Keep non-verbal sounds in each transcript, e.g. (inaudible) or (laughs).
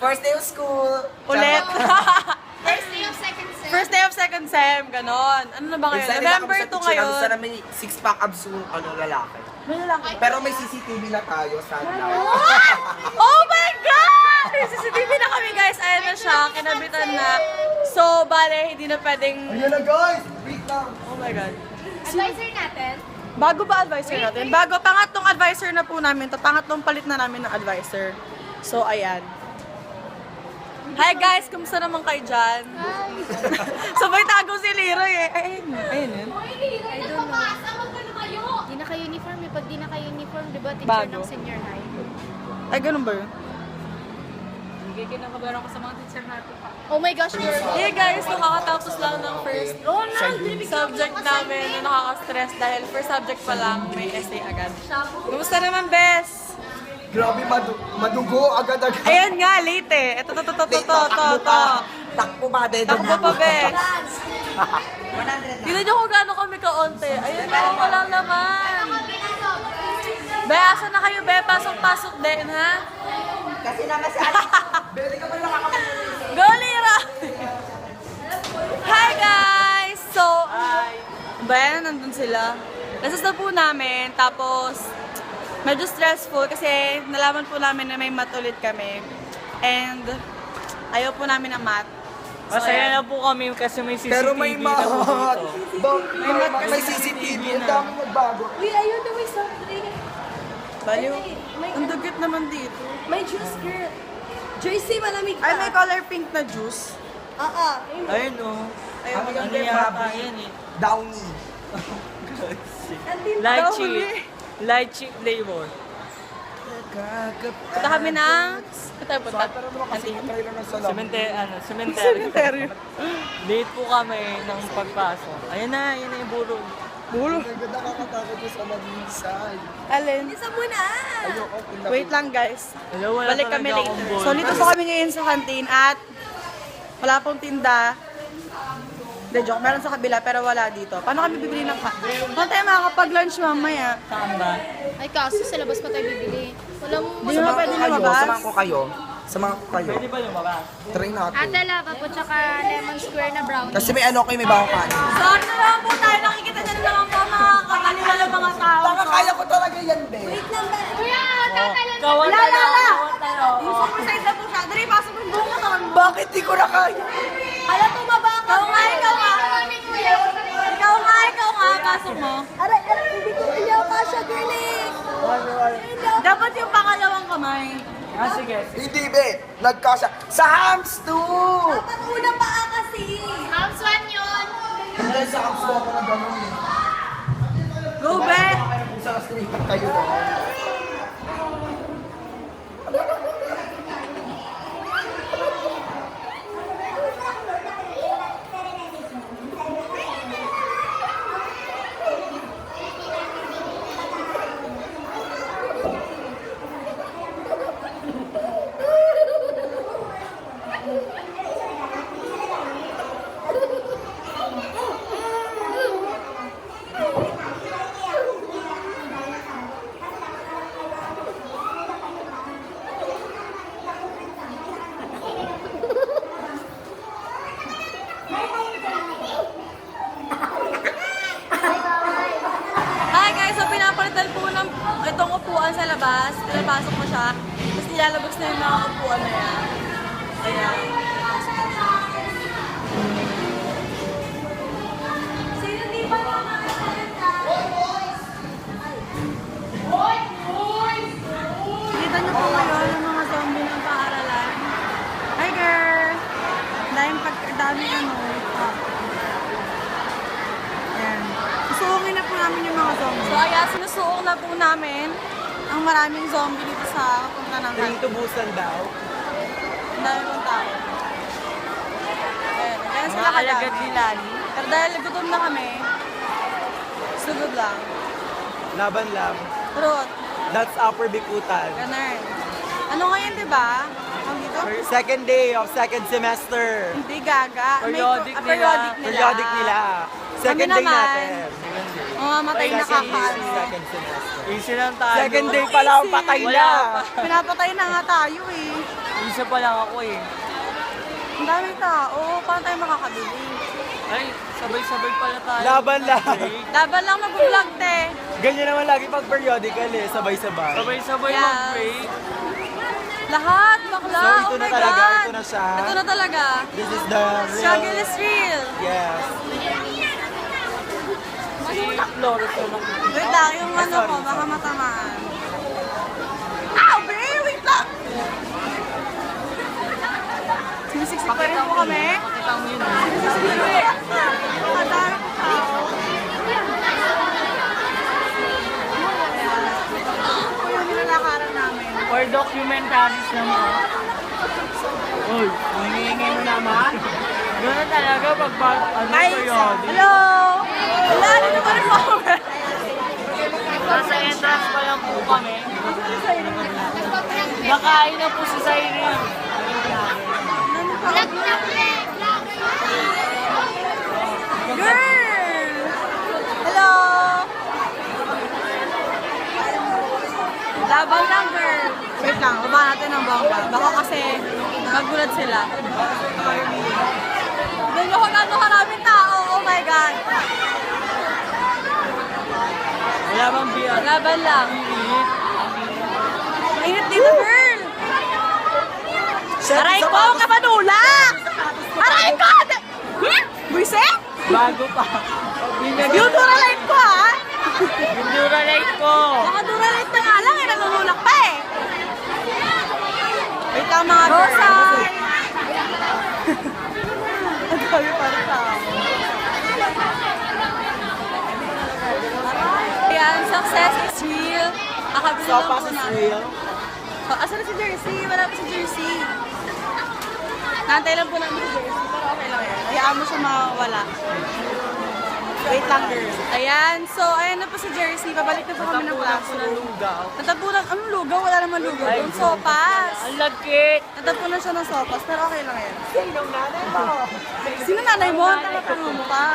First day of school. Ulit. (laughs) First day of second sem. First day of second sem, ganon. Ano na ba ngayon? Excited ako November sa 2 teacher ngayon. Sana may six-pack abs yung ano, lalaki. Pero may CCTV na tayo, sana. Oh my God! May CCTV na kami guys. Ayan na siya. Kinabitan na. So, bale, hindi na pwedeng... Ayan na guys! Wait lang! Oh my God. Advisor natin. Bago ba advisor natin? Bago, pangatlong advisor na po namin to. Pangatlong palit na namin ng advisor. So, ayan. Hi guys! Kumusta naman kayo dyan? (laughs) Sabay tago si Leroy eh. Ay, ayun. Ayun yun. Hoy, Lira, nagpapasa. Huwag ka na kayo. Di na kayo uniform eh. Pag di na kayo uniform, di ba teacher Bago. ng senior high? Ay, ganun ba yun? Kinakabaran ko sa mga teacher natin. Oh my gosh, girl. Hey guys, nakakatapos lang ng first subject namin na nakaka-stress dahil first subject pa lang may essay agad. Kumusta naman, Bes? Grabe, madu madugo agad-agad. Ayan nga, late eh. Ito, to, to, to, to, to, to, to. Takbo ba, Dedo? Takbo pa, Bes. Tignan nyo kung gaano kami kaonte. Ayun, meron ko lang naman. Be, asa na kayo, Be? Pasok-pasok din, ha? Kasi naman si Alex. (laughs) Beli ka ba nakakapunod? Go, Lira! Hi, guys! So, bayan, nandun sila. Lasas na po namin, tapos medyo stressful kasi nalaman po namin na may math ulit kami. And ayaw po namin ng math. So, Masaya na po kami kasi may CCTV Pero may na po mat. dito. Ba- May, may CCTV. Ang dami nagbago. Uy, ayun na may something. Baliw. Ang dugit naman dito. May juice, girl. JC, malamig Ay, may color pink na juice. Oo. Ayun o. Ayun, Ano Ano yung yata yan eh. Downy. Lychee. Lychee flavor. Punta kami ng... Tayo punta. Kantin. Cemetery, ano, cemetery. Cemetery. Late po kami ng pagpasok. Ayun na, yun na yung burol. Bulo. Naganda nakakatakot yung sa malisan. Alin? Isa muna. Ayoko. Wait lang guys. Hello, wala Balik kami later. So, dito po kami ngayon sa kantin at wala pong tinda. Hindi, joke. Meron sa kabila pero wala dito. Paano kami bibili ng ka? Paano tayo makakapag-lunch mamaya? Saan ba? Ay, kaso sa labas pa tayo bibili. Walang... Hindi naman pwede Kayo, lumabas. Samahan ko kayo. Samahan ko kayo. Pwede ba lumabas? Try natin. Ate lava po, tsaka lemon square na brownie. Kasi may ano kayo, may bawang kanin. So, ano na lang po tayo. Nakikita nyo na naman po mga kakalila ng mga tao. Taka, kaya ko talaga yan, be. Kuya, tatalan. Kawan La, la, la! tayo. Yung super side na po siya. Dali, pasok mo yung buong katawan mo. Bakit di ko na kaya? Tumaba ka. Ikaw nga, ikaw nga. Ikaw nga, ikaw nga. Pasok mo. Aray, aray, hindi ko hindi ako kasha, girl eh. Dapat yung pangalawang kamay. Ah, sige. Hindi, be. Nagkasya. Sa hams, too! Dapat una pa kasi. House one yun! Dahil sa hams ko ako na gano'n. eh. Go! Kung sa street kayo doon. Hi guys, so pinapalitan po ng itong upuan sa labas. Pinapasok mo siya. Tapos nilalabas na yung mga upuan na yan. Ayan. Sino di ba naman Kita niyo po ngayon ang mga zombie ng paaralan. Hi girl! Dahil pag dami ano. Ah. Ayan. Susuungin na po namin yung mga zombie. So ayan, sinusuong na po namin ang maraming zombie dito sa punta ng kanto. tubusan daw. Ang dami pong tao. Ayan, ayan sila Mga kalagad kadami. ni Lani. Pero dahil gutom na kami, sugod lang. Laban lab. Trot, That's upper Bikutan. ganun. Ano ngayon, di ba? Ang dito? Second day of second semester. Hindi gaga. Periodic ah, nila. periodic nila. Periodic nila. Second Kami day naman. natin. Mamamatay na semester. Easy lang tayo. Second day pa lang, patay Wala na. pa. Pinapatay na nga tayo eh. Isa pa lang ako eh. Ang daming tao. Paano tayo makakabili? Ay, sabay-sabay pala tayo. Laban lang. Laban lang mag-vlog, te. Ganyan naman lagi pag periodical eh, sabay-sabay. Sabay-sabay Yeah. mag-break. Lahat, bakla. So, ito oh na my talaga, God. ito na siya. Ito na talaga. This is the real... Struggle is real. Yes. Flores na. Wait lang, yung ano ko, baka matamaan. Ow, babe! Wait lang! Sinisiksik pa rin po kami. Pakita mo yun. Sinisiksik pa rin. Nilalakaran namin. For documentaries naman. Uy, Hingingin mo naman. Gano'n talaga pag ba- ano Ay, periodic. hello! Dito pa rin po kami. Nasa entrance pa lang po kami. Nakain na po si Cyril. Girl! Hello! Laban lang, girl. Wait lang, baba natin ng bongga. Baka kasi magulat sila. Ganyan ko gano'n karaming tao. Oh my God. Wala bang biya? Laban lang. Mainit dito, girl. Aray ko, kapanulak! Aray ko! Buisit? Bago pa. Yung Duralight ko, ha? Yung Duralite ko. Baka Duralight na nga lang, eh. Nanunulak pa, eh. Wait lang, mga Rosay! Ang dami pa rin tao. Ayan, success is real. Akabili So, lang po namin. real. Oh, asan na si Jersey? Wala pa si Jersey. Nantay lang po namin si Jersey, pero okay lang yan. Hayaan mo siya mawala. Wait lang, girl. Ayan, so ayan na po si Jersey. Babalik na po kami ng Tapunan ko na classroom. lugaw. Natapunan, anong lugaw? Wala naman lugaw. Yung sopas. Ang lagkit. Natapunan siya ng sopas, pero okay lang yan. Sinong nanay mo? (laughs) Sino nanay mo? Tanga mo pa.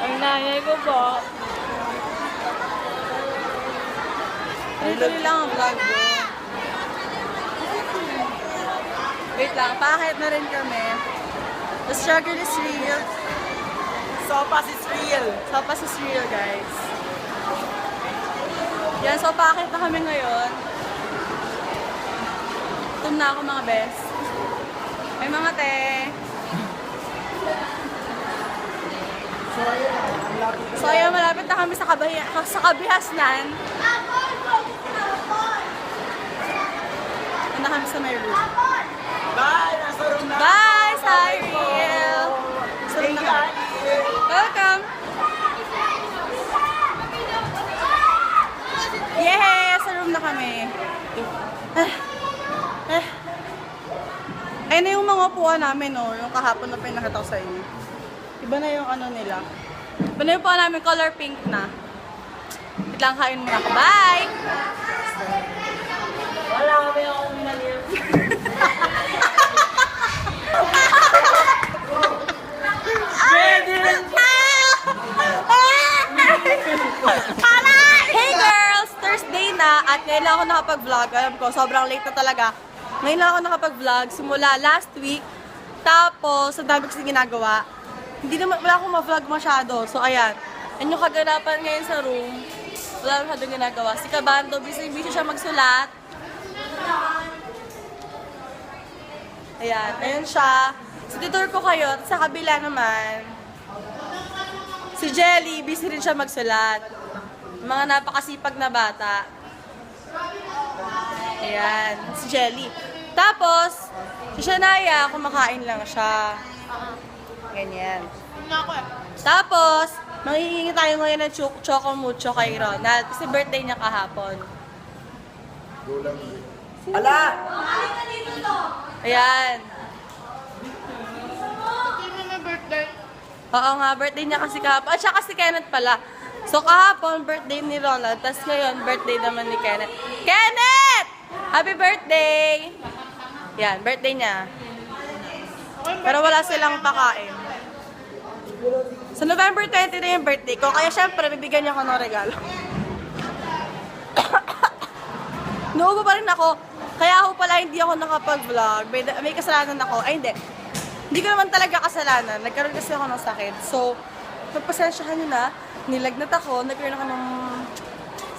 Ang nanay ko po. Tuloy lang ang vlog ko. Wait lang, pakit na rin kami. The struggle is real. Sopas is real. Sopas is real, guys. Yan, so pakit na kami ngayon. Tum na ako mga best. Ay mga te. So ayan, malapit na kami sa, kabahi sa kabihasnan. Ano kami sa may room. Bye! Bye, Cyril! Sa room na kami. Welcome! Yay! Sa room na kami. Eh. Eh. Ayun na yung mga upuan namin, no? Yung kahapon na pinakita ko sa inyo. Iba na yung ano nila. Iba na yung upuan namin, color pink na. Wait lang, kain muna ako. Bye! Wala kami akong minaliw. Hey (laughs) girls! Thursday na at ngayon lang ako nakapag-vlog. Alam ko, sobrang late na talaga. Ngayon lang ako nakapag-vlog simula last week. Tapos, ang dami kasi ginagawa. Hindi naman, wala akong ma-vlog masyado. So, ayan. Yan yung kaganapan ngayon sa room. Wala masyadong ginagawa. Si Kabando, busy-busy siya magsulat. Ayan, ayun siya. So, tutor ko kayo. Sa kabila naman, si Jelly, busy rin siya magsulat. Mga napakasipag na bata. Ayan, si Jelly. Tapos, si Shania, kumakain lang siya. Ganyan. Tapos, manghihingi tayo ngayon ng chok choco mucho kay Ronald. Kasi birthday niya kahapon. Ala! Ayan. Oo nga, birthday niya kasi kahapon. At siya kasi Kenneth pala. So kahapon, birthday ni Ronald. Tapos ngayon, birthday naman ni Kenneth. Kenneth! Happy birthday! Yan, birthday niya. Pero wala silang pakain. Sa November 20 na yung birthday ko. Kaya syempre, bibigyan niya ako ng regalo. (coughs) Nuubo pa rin ako. Kaya ako pala hindi ako nakapag-vlog. May, may kasalanan ako. Ay, hindi. Hindi ko naman talaga kasalanan. Nagkaroon kasi ako ng sakit. So, pagpasensyahan nyo na. Nilagnat ako. Nagkaroon ako ng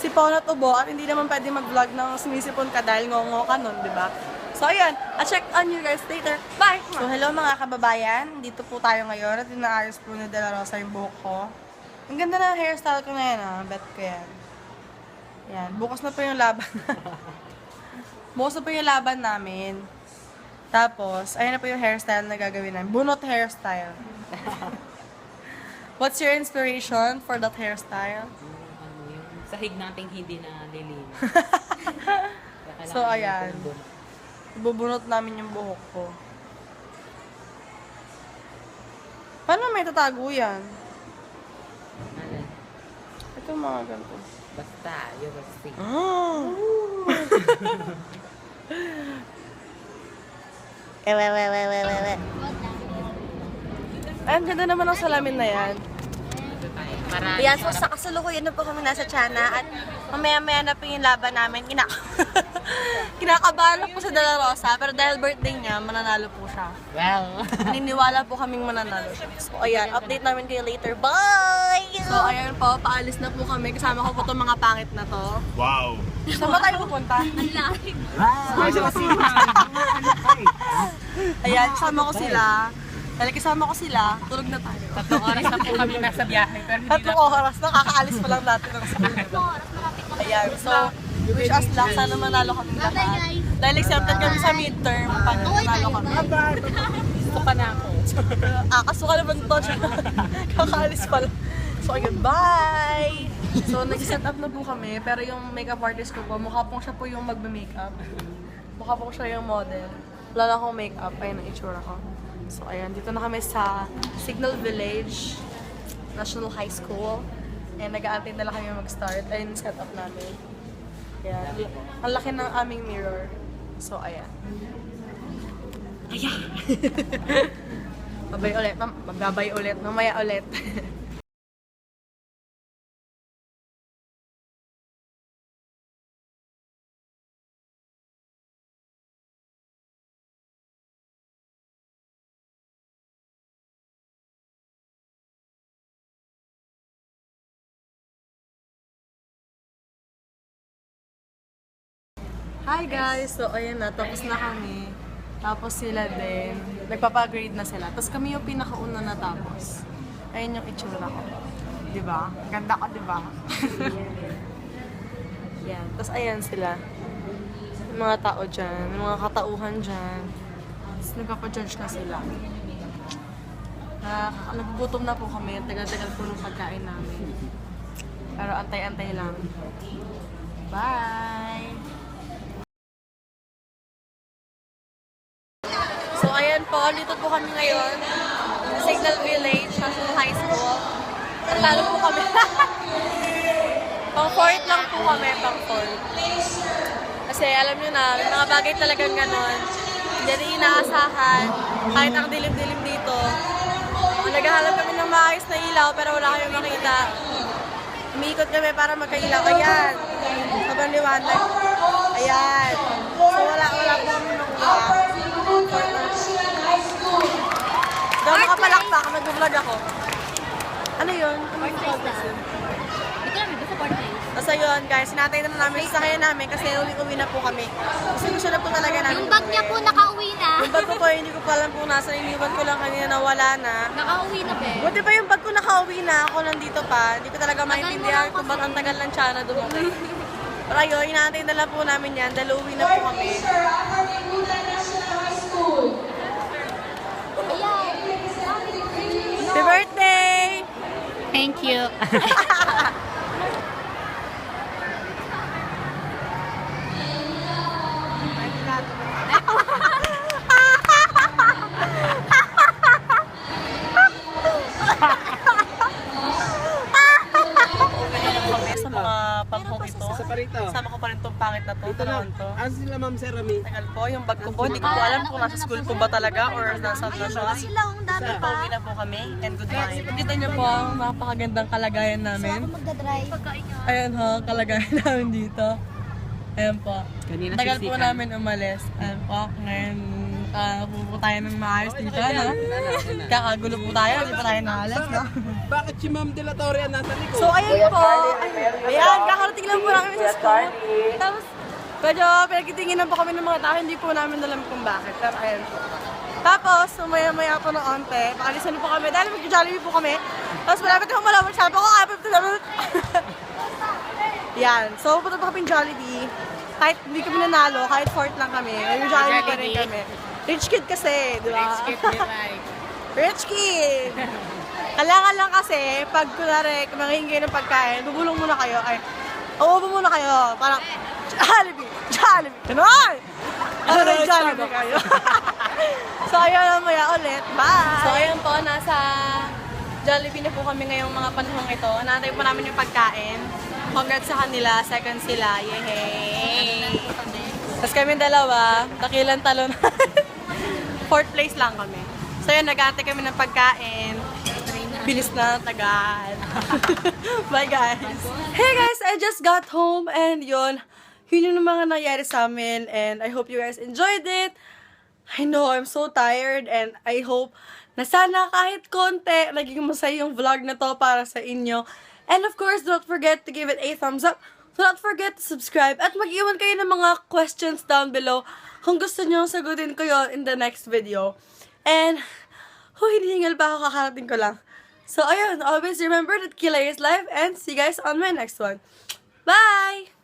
sipon at ubo. At hindi naman pwede mag-vlog ng sumisipon ka dahil ngongo ka nun, di ba? So, ayan. I'll check on you guys later. Bye! So, hello mga kababayan. Dito po tayo ngayon at inaayos po ni Dela Rosa yung buhok ko. Ang ganda ng hairstyle ko ngayon ah. Bet ko yan. Yan. Bukas na po yung laban. (laughs) Bukas na po yung laban namin. Tapos, ayan na po yung hairstyle na gagawin namin. Bunot hairstyle. (laughs) What's your inspiration for that hairstyle? Ano yung sahig nating hindi na lilin. (laughs) So, ayan. Bubunot namin yung buhok ko. Paano may tatago yan? Ito mga ganito. Basta, yung kasi. (laughs) Ewe, ewe, ewe, ewe, ewe. Ay, ang ganda naman ng salamin na yan. Para Ayan, so sa kasalukuyan na po kami nasa China at mamaya-maya na po yung laban namin. Kina (laughs) Kinakabahan po sa Dela Rosa, pero dahil birthday niya, mananalo po siya. well, Naniniwala po kaming mananalo siya. So ayan, update namin kayo later. Bye! So ayan po, paalis na po kami. Kasama ko po itong mga pangit na to. Wow! Saan ba tayo pupunta? Ay, sa Ayan, kasama ko sila. Dahil kasama ko sila, tulog na tayo. tatlong oras na po kami nasa biyahe. Pero hindi Tatlong oras na, kakaalis pa lang natin ng school. Ayan, so, wish us luck. Sana manalo kami lahat. Dahil accepted kami sa midterm, pag manalo kami. gusto pa na ako. (laughs) Ah, kasuka naman to (laughs) kakaalis pa lang. So, ayun, bye! So, nag-set up na po kami, pero yung makeup artist ko po, mukha pong siya po yung magbe-makeup. Mukha pong siya yung model. Wala na akong makeup, ayun ang itsura ko. So, ayan, dito na kami sa Signal Village National High School. And nag-aantay na lang kami mag-start. Ayun, set up namin. Ayan. Ang laki ng aming mirror. So, ayan. Ayan! (laughs) Babay ulit. Magbabay ulit. Mamaya ulit. (laughs) Hi guys! So, ayan na. Tapos na kami. Tapos sila din. Nagpapagrade na sila. Tapos kami yung pinakauna natapos. Ayun yung itsura ko. Diba? Ganda ko, diba? (laughs) yan. Tapos ayan sila. Yung mga tao dyan. Yung mga katauhan dyan. Tapos nagpapa-judge na sila. Na, nagugutom na po kami. Tagal-tagal po ng pagkain namin. Pero antay-antay lang. Bye! Po. Dito po kami ngayon. Signal Village, National High School. Natalo po kami. (laughs) pang fourth lang po kami, pang fourth. Kasi alam nyo na, may mga bagay talagang ganon. Hindi rin inaasahan. Kahit ang dilim-dilim dito. Naghahanap kami ng maayos na ilaw, pero wala kami makita. Umiikot kami para magkailaw. Ayan. Sobrang liwanag. Ayan. So, wala, wala po kami makuha. Daw makapalakpak, nag-vlog ako. Ano yun? Ano yung podcast yun? Ito namin, gusto yun, guys, sinatay na namin sa kaya namin kasi uwi-uwi na po kami. Kasi gusto na po talaga namin. Yung bag niya po nakauwi na. Yung bag ko po, hindi ko pa alam kung nasa iniwan ko lang kanina na wala na. Nakauwi na, be. Buti pa yung bag ko nakauwi na, ako nandito pa. Hindi ko talaga maintindihan kung ba't ang tagal ng tsana dumating. Pero ayun, inaantay na lang po namin yan dahil uwi na po kami. Thank you. (laughs) panghong ito. Sa parito. Sama ko pa rin itong pangit na to. Ito lang. Ito. Ano sila, Ma'am Sir Rami? Tagal po, yung bag ko po, hindi ko po alam kung nasa school po ba talaga or nasa na siya. Sila, ang dami pa. Pauwi na po kami and good night. Kita niyo po ang napakagandang kalagayan namin. Ako magdadrive. Ayan ha, kalagayan (laughs) namin dito. Ayan po. Kanina Tagal po namin umalis. Ayan po. Ngayon, uh, po tayo ng maayos dito, no? Kakagulo po tayo, hindi pa tayo naalas, no? Bakit si Ma'am De La Torre ang nasa likod? So, ayun po. Ayan, kakarating lang po namin sa school. Tapos, medyo pinagtitinginan po kami ng mga tao, hindi po namin alam kung bakit. Pero ayan po. Tapos, sumaya-maya po ng onte, pakalisan po kami, dahil mag-jollibee po kami. Tapos malapit na malawag siya, ako kapit na Yan, so punta pa kami Jollibee. Kahit hindi kami nanalo, kahit fourth lang kami, may Jollibee pa rin kami. Rich kid kasi, di ba? Rich kid, (laughs) Rich kid! Kailangan lang kasi, pag kunwari, manghingi ng pagkain, bubulong muna kayo, ay, uubo muna kayo, parang, Jollibee! Jollibee! Ganon! Ano na Jollibee kayo? (laughs) so, ayun na maya ulit. Bye! So, ayun po, nasa Jollibee na po kami ngayong mga panahong ito. Natay po namin yung pagkain. Congrats sa kanila, second sila. Yay! Tapos kami dalawa, dakilan talon. (laughs) Fourth place lang kami. So yun, nag-aantay kami ng pagkain. Bilis na, tagal. (laughs) Bye guys! Hey guys, I just got home and yun, yun yung mga nangyari sa amin and I hope you guys enjoyed it. I know, I'm so tired and I hope na sana kahit konti, naging masaya yung vlog na to para sa inyo. And of course, don't forget to give it a thumbs up. Do not forget to subscribe at mag-iwan kayo ng mga questions down below kung gusto nyo sagutin ko yon in the next video. And, oh, hinihingal pa ako, kakarating ko lang. So, ayun, always remember that killer is life and see you guys on my next one. Bye!